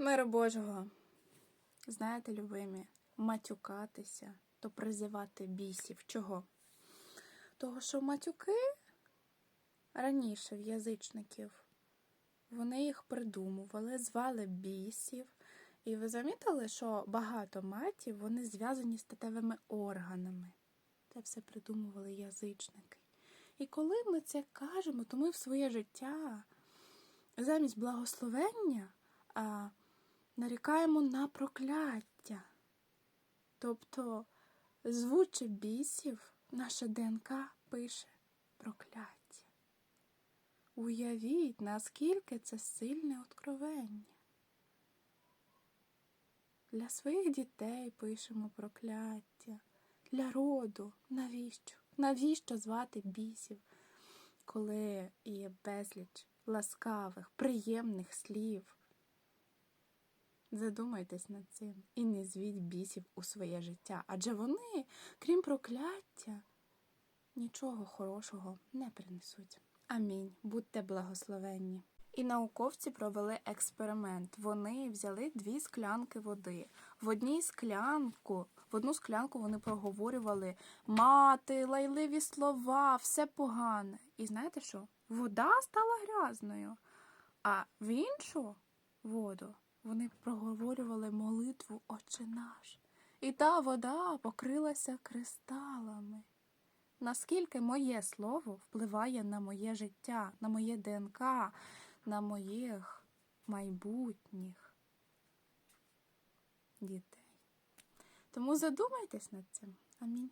Мира Божого. Знаєте, любимі, матюкатися, то призивати бісів. Чого? Того, що матюки раніше в язичників, вони їх придумували, звали бісів. І ви замітили, що багато матів вони зв'язані з статевими органами. Це все придумували язичники. І коли ми це кажемо, то ми в своє життя замість благословення нарікаємо на прокляття. Тобто, звучи бісів, наша ДНК пише прокляття. Уявіть, наскільки це сильне откровення. Для своїх дітей пишемо прокляття. Для роду. Навіщо? Навіщо звати бісів, коли є безліч ласкавих, приємних слів? Задумайтесь над цим і не звіть бісів у своє життя, адже вони, крім прокляття, нічого хорошого не принесуть. Амінь. Будьте благословенні. І науковці провели експеримент. Вони взяли дві склянки води. В одній склянку, в одну склянку вони проговорювали мати, лайливі слова, все погане. І знаєте що? Вода стала грязною. А в іншу воду вони проговорювали молитву Отче наш. І та вода покрилася кристалами. Наскільки моє слово впливає на моє життя, на моє ДНК, на моїх майбутніх дітей. Тому задумайтесь над цим. Амінь.